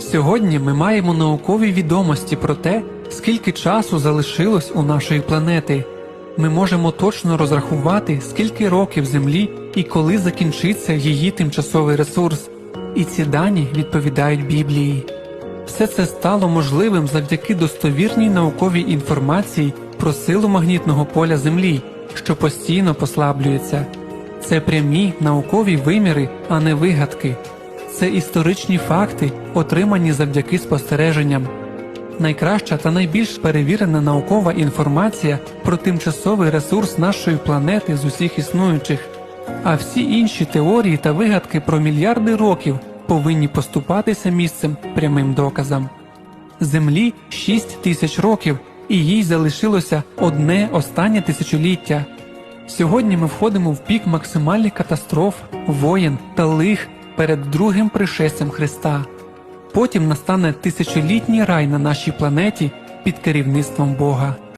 Сьогодні ми маємо наукові відомості про те, скільки часу залишилось у нашої планети. Ми можемо точно розрахувати, скільки років Землі і коли закінчиться її тимчасовий ресурс. І ці дані відповідають Біблії. Все це стало можливим завдяки достовірній науковій інформації про силу магнітного поля Землі, що постійно послаблюється. Це прямі наукові виміри, а не вигадки. Це історичні факти, отримані завдяки спостереженням. Найкраща та найбільш перевірена наукова інформація про тимчасовий ресурс нашої планети з усіх існуючих. А всі інші теорії та вигадки про мільярди років повинні поступатися місцем прямим доказам. Землі 6 тисяч років, і їй залишилося одне останнє тисячоліття. Сьогодні ми входимо в пік максимальних катастроф, воєн та лих перед другим пришестям Христа. Потім настане тисячолітній рай на нашій планеті під керівництвом Бога.